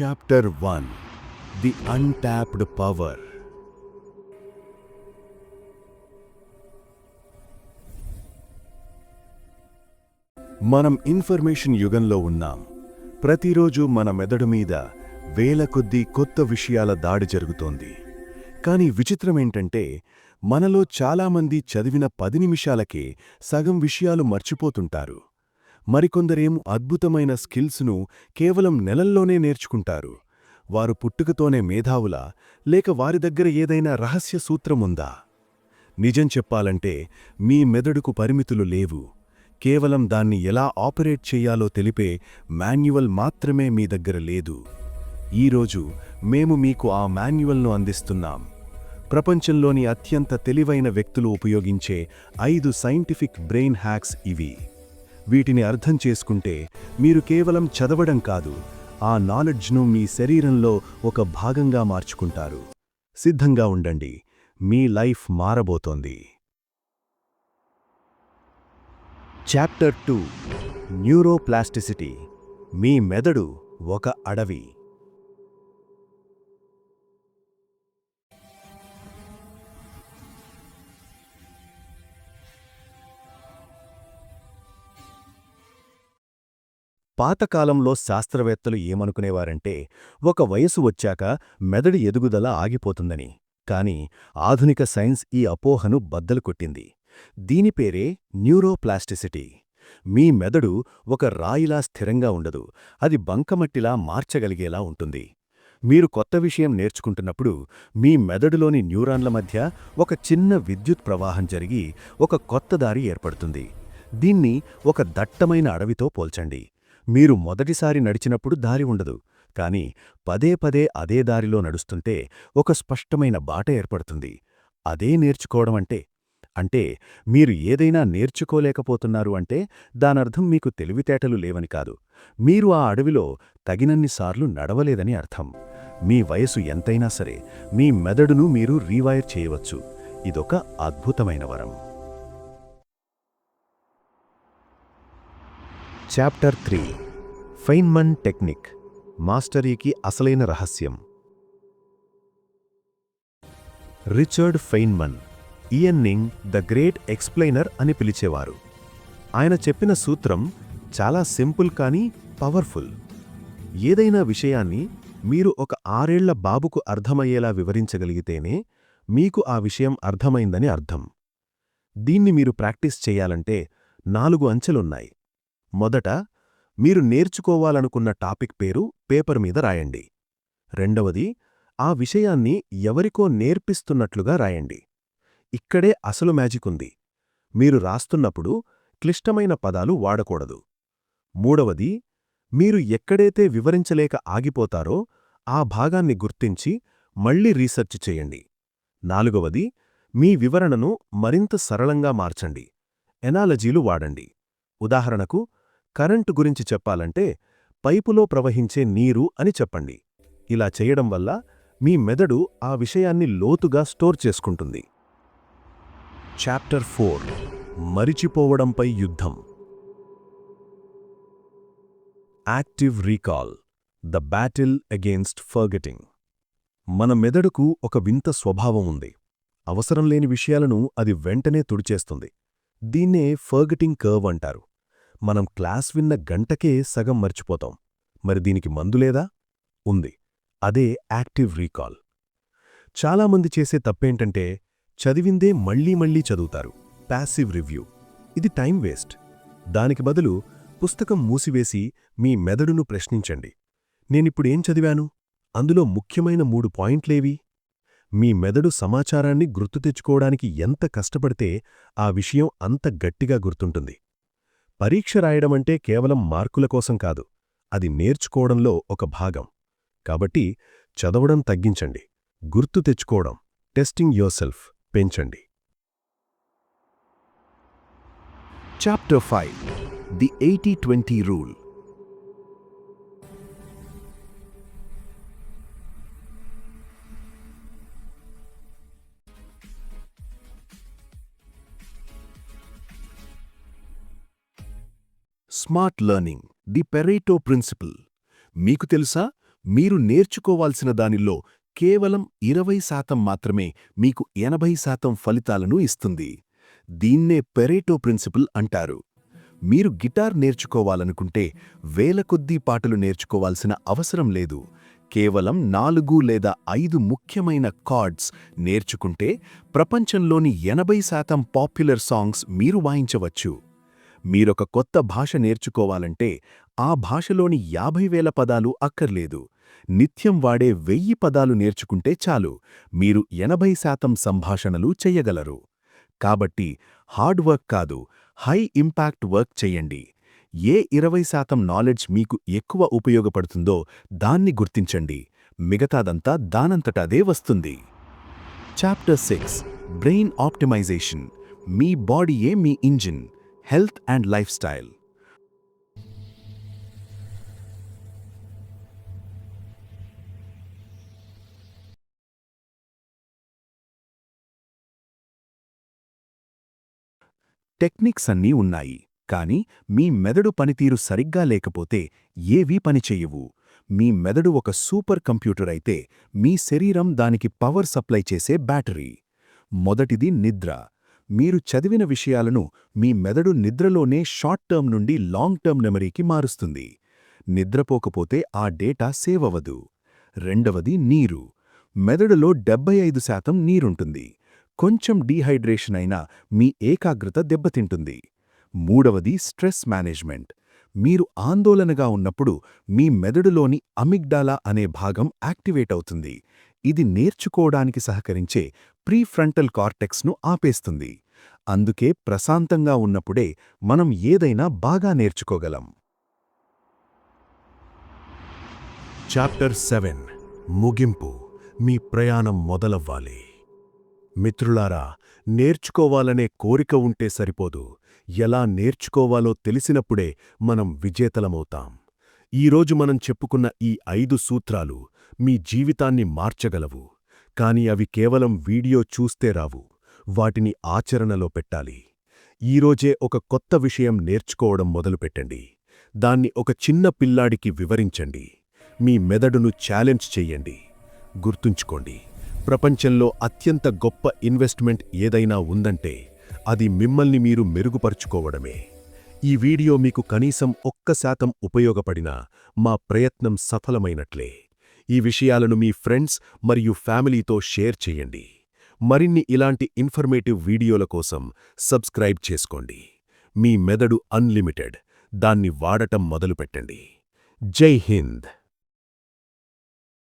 Chapter one the untapped power మనం information యుగంలో ఉన్నాం. ప్రతిరోజు మన మెదడు మీద వేల కొద్దీ కొత్త విషయాల దాడి జరుగుతోంది. కానీ విచిత్రమేంటంటే మనలో చాలామంది చదివిన పది నిమిషాలకే సగం విషయాలు మర్చిపోతుంటారు. మరికొందరేం అద్భుతమైన స్కిల్స్ను కేవలం నెలల్లోనే నేర్చుకుంటారు. వారు పుట్టుకతోనే మేధావులా లేక వారి దగ్గర ఏదైనా రహస్య సూత్రముందా? నిజం చెప్పాలంటే మీ మెదడుకు పరిమితులు లేవు. కేవలం దాన్ని ఎలా ఆపరేట్ చేయాలో తెలిపే మాన్యువల్ మాత్రమే మీ దగ్గర లేదు. ఈరోజు మేము మీకు ఆ మాన్యువల్ను అందిస్తున్నాం. ప్రపంచంలోని అత్యంత తెలివైన వ్యక్తులు ఉపయోగించే ఐదు సైంటిఫిక్ బ్రెయిన్ హ్యాక్స్ ఇవి. వీటిని అర్థం చేసుకుంటే మీరు కేవలం చదవడం కాదు ఆ నాలెడ్జ్ను మీ శరీరంలో ఒక భాగంగా మార్చుకుంటారు. సిద్ధంగా ఉండండి మీ లైఫ్ మారబోతోంది. చాప్టర్ టూ న్యూరోప్లాస్టిసిటీ మీ మెదడు ఒక అడవి. పాతకాలంలో శాస్త్రవేత్తలు ఏమనుకునేవారంటే ఒక వయసు వచ్చాక మెదడు ఎదుగుదల ఆగిపోతుందని. కాని ఆధునిక సైన్స్ ఈ అపోహను బద్దలు కొట్టింది. దీని పేరే న్యూరోప్లాస్టిసిటీ. మీ మెదడు ఒక రాయిలా స్థిరంగా ఉండదు. అది బంకమట్టిలా మార్చగలిగేలా ఉంటుంది. మీరు కొత్త విషయం నేర్చుకుంటున్నప్పుడు మీ మెదడులోని న్యూరాన్ల మధ్య ఒక చిన్న విద్యుత్ ప్రవాహం జరిగి ఒక కొత్త దారి ఏర్పడుతుంది. దీన్ని ఒక దట్టమైన అడవితో పోల్చండి. మీరు మొదటిసారి నడిచినప్పుడు దారి ఉండదు. కాని పదే పదే అదే దారిలో నడుస్తుంటే ఒక స్పష్టమైన బాట ఏర్పడుతుంది. అదే నేర్చుకోవడం అంటే? అంటే మీరు ఏదైనా నేర్చుకోలేకపోతున్నారు అంటే దానర్థం మీకు తెలివితేటలు లేవని కాదు. మీరు ఆ అడవిలో తగినన్నిసార్లు నడవలేదని అర్థం. మీ వయసు ఎంతైనా సరే మీ మెదడును మీరు రీవైర్ చేయవచ్చు. ఇదొక అద్భుతమైన వరం. చాప్టర్ త్రీ ఫైన్మన్ టెక్నిక్ మాస్టరీకి అసలైన రహస్యం. రిచర్డ్ ఫెయిన్మన్ ఈయన్నింగ్ ద గ్రేట్ ఎక్స్ప్లెయినర్ అని పిలిచేవారు. ఆయన చెప్పిన సూత్రం చాలా సింపుల్ కానీ పవర్ఫుల్. ఏదైనా విషయాన్ని మీరు ఒక ఆరేళ్ళ బాబుకు అర్థమయ్యేలా వివరించగలిగితేనే మీకు ఆ విషయం అర్థమైందని అర్థం. దీన్ని మీరు ప్రాక్టీస్ చేయాలంటే నాలుగు అంచెలున్నాయి. మొదట మీరు నేర్చుకోవాలనుకున్న టాపిక్ పేరు పేపర్ మీద రాయండి. రెండవది ఆ విషయాన్ని ఎవరికో నేర్పిస్తున్నట్లుగా రాయండి. ఇక్కడే అసలు మ్యాజిక్ ఉంది. మీరు రాస్తున్నప్పుడు క్లిష్టమైన పదాలు వాడకూడదు. మూడవది మీరు ఎక్కడైతే వివరించలేక ఆగిపోతారో ఆ భాగాన్ని గుర్తించి మళ్ళీ రీసెర్చ్ చేయండి. నాలుగవది మీ వివరణను మరింత సరళంగా మార్చండి. ఎనాలజీలు వాడండి. ఉదాహరణకు కరెంటు గురించి చెప్పాలంటే పైపులో ప్రవహించే నీరు అని చెప్పండి. ఇలా చేయడం వల్ల మీ మెదడు ఆ విషయాన్ని లోతుగా స్టోర్ చేసుకుంటుంది. Chapter four. మరిచిపోవడంపై యుద్ధం. Active recall. The battle against forgetting. మన మెదడుకు ఒక వింత స్వభావం ఉంది. అవసరం లేని విషయాలను అది వెంటనే తుడిచేస్తుంది. దీన్నే ఫర్గెటింగ్ కర్వ్ అంటారు. మనం క్లాస్ విన్న గంటకే సగం మర్చిపోతాం. మరి దీనికి మందులేదా ఉంది. అదే యాక్టివ్ రీకాల్. చాలామంది చేసే తప్పేంటంటే చదివిందే మళ్ళీ మళ్ళీ చదువుతారు. Passive review. ఇది టైం వేస్ట్. దానికి బదులు పుస్తకం మూసివేసి మీ మెదడును ప్రశ్నించండి. నేనిప్పుడేం చదివాను? అందులో ముఖ్యమైన మూడు పాయింట్లేవి? మీ మెదడు సమాచారాన్ని గుర్తు తెచ్చుకోవడానికి ఎంత కష్టపడితే ఆ విషయం అంత గట్టిగా గుర్తుంటుంది. పరీక్ష రాయడమంటే కేవలం మార్కుల కోసం కాదు అది నేర్చుకోవడంలో ఒక భాగం. కాబట్టి చదవడం తగ్గించండి గుర్తు తెచ్చుకోవడం టెస్టింగ్ యోర్సెల్ఫ్ పెంచండి. Chapter five the eighty twenty rule. Smart learning the Pareto principle. మీకు తెలుసా? మీరు నేర్చుకోవాల్సిన దానిలో కేవలం ఇరవై శాతం మాత్రమే మీకు ఎనభై శాతం ఫలితాలను ఇస్తుంది. దీన్నే పెరేటో ప్రిన్సిపల్ అంటారు. మీరు గిటార్ నేర్చుకోవాలనుకుంటే వేల కొద్దీ పాటలు నేర్చుకోవాల్సిన అవసరం లేదు. కేవలం నాలుగు లేదా ఐదు ముఖ్యమైన కార్డ్స్ నేర్చుకుంటే ప్రపంచంలోని ఎనభై శాతం పాపులర్ సాంగ్స్ మీరు వాయించవచ్చు. మీరొక కొత్త భాష నేర్చుకోవాలంటే ఆ భాషలోని యాభై వేల పదాలు అక్కర్లేదు. నిత్యం వాడే వెయ్యి పదాలు నేర్చుకుంటే చాలు. మీరు ఎనభై శాతం సంభాషణలు చెయ్యగలరు. కాబట్టి హార్డ్ వర్క్ కాదు హై ఇంపాక్ట్ వర్క్ చెయ్యండి. ఏ ఇరవై శాతం నాలెడ్జ్ మీకు ఎక్కువ ఉపయోగపడుతుందో దాన్ని గుర్తించండి. మిగతాదంతా దానంతటాదే వస్తుంది. Chapter six. Brain optimisation. మీ బాడీయే మీ engine. Health and lifestyle. Techniques అన్నీ ఉన్నాయి కానీ మీ మెదడు పనితీరు సరిగ్గా లేకపోతే ఏవీ పనిచేయవు మీ మెదడు ఒక సూపర్ కంప్యూటర్ అయితే మీ శరీరం దానికి పవర్ సప్లై చేసే బ్యాటరీ. మొదటిది నిద్ర. మీరు చదివిన విషయాలను మీ మెదడు నిద్రలోనే షార్ట్ టర్మ్ నుండి లాంగ్ టర్మ్ మెమరీకి మారుస్తుంది. నిద్రపోకపోతే ఆ డేటా సేవ్ అవ్వదు. రెండవది నీరు. మెదడులో డెబ్బై ఐదు శాతం నీరుంటుంది. కొంచెం డీహైడ్రేషన్ అయినా మీ ఏకాగ్రత దెబ్బతింటుంది. మూడవది స్ట్రెస్ మేనేజ్మెంట్. మీరు ఆందోళనగా ఉన్నప్పుడు మీ మెదడులోని అమిగ్డాలా అనే భాగం యాక్టివేట్ అవుతుంది. ఇది నేర్చుకోవడానికి సహకరించే ప్రీఫ్రంటల్ కార్టెక్స్ను ఆపేస్తుంది. అందుకే ప్రశాంతంగా ఉన్నప్పుడే మనం ఏదైనా బాగా నేర్చుకోగలం. Chapter seven. ముగింపు. మీ ప్రయాణం మొదలవ్వాలి. మిత్రులారా నేర్చుకోవాలనే కోరిక ఉంటే సరిపోదు. ఎలా నేర్చుకోవాలో తెలిసినప్పుడే మనం విజేతలమవుతాం. ఈరోజు మనం చెప్పుకున్న ఈ ఐదు సూత్రాలు మీ జీవితాన్ని మార్చగలవు. కాని అవి కేవలం వీడియో చూస్తే రావు. వాటిని ఆచరణలో పెట్టాలి. ఈరోజే ఒక కొత్త విషయం నేర్చుకోవడం మొదలుపెట్టండి. దాన్ని ఒక చిన్న పిల్లాడికి వివరించండి. మీ మెదడును ఛాలెంజ్ చెయ్యండి. గుర్తుంచుకోండి ప్రపంచంలో అత్యంత గొప్ప ఇన్వెస్ట్మెంట్ ఏదైనా ఉందంటే అది మిమ్మల్ని మీరు మెరుగుపరుచుకోవడమే. ఈ వీడియో మీకు కనీసం ఒక్క శాతం ఉపయోగపడినా మా ప్రయత్నం సఫలమైనట్లే. ఈ విషయాలను మీ ఫ్రెండ్స్ మరియు ఫ్యామిలీతో షేర్ చేయండి మరిన్ని ఇలాంటి ఇన్ఫర్మేటివ్ వీడియోల కోసం సబ్స్క్రైబ్ చేసుకోండి. మీ మెదడు అన్లిమిటెడ్. దాన్ని వాడటం మొదలుపెట్టండి. జై హింద్!